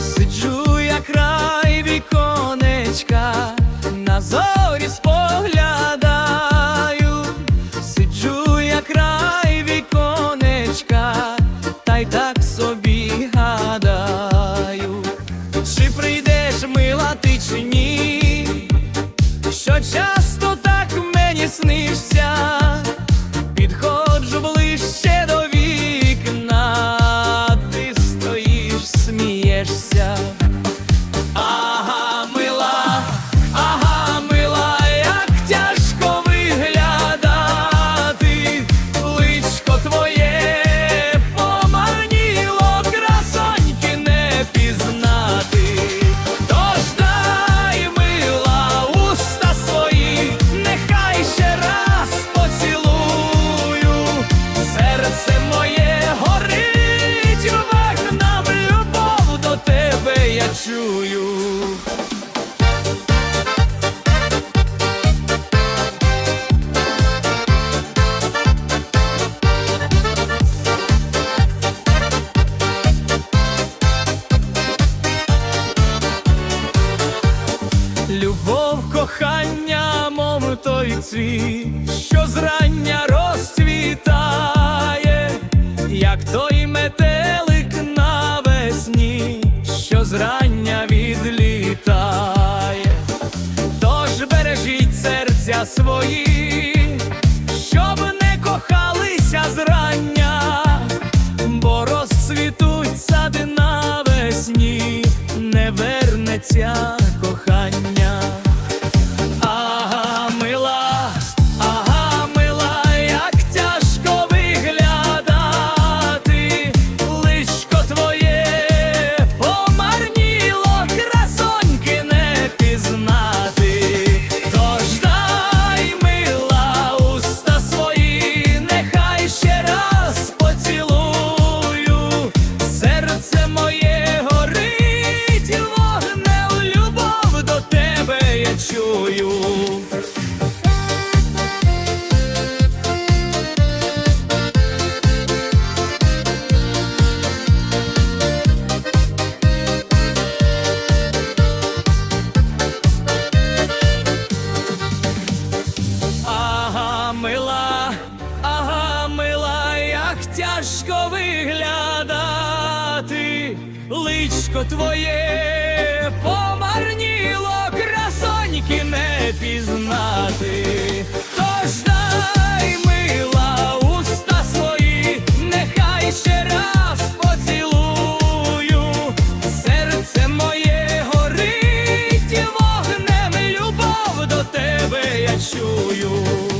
Сиджу я край віконечка, на зорі споглядаю, сиджу я край віконечка, та й так собі гадаю, чи прийдеш мила ти чи ні, що часто так мені снишся, чую. Любов, кохання, мов той цвіт, що зрання розцвітає, свої, щоб не кохалися зрання, бо розцвітуть сади навесні, не вернеться чую. Ага, мила, ага, мила, як тяжко виглядати, личко твоє пізнати. Тож дай, мила, уста свої, нехай ще раз поцілую, серце моє горить, вогнем любов до тебе я чую.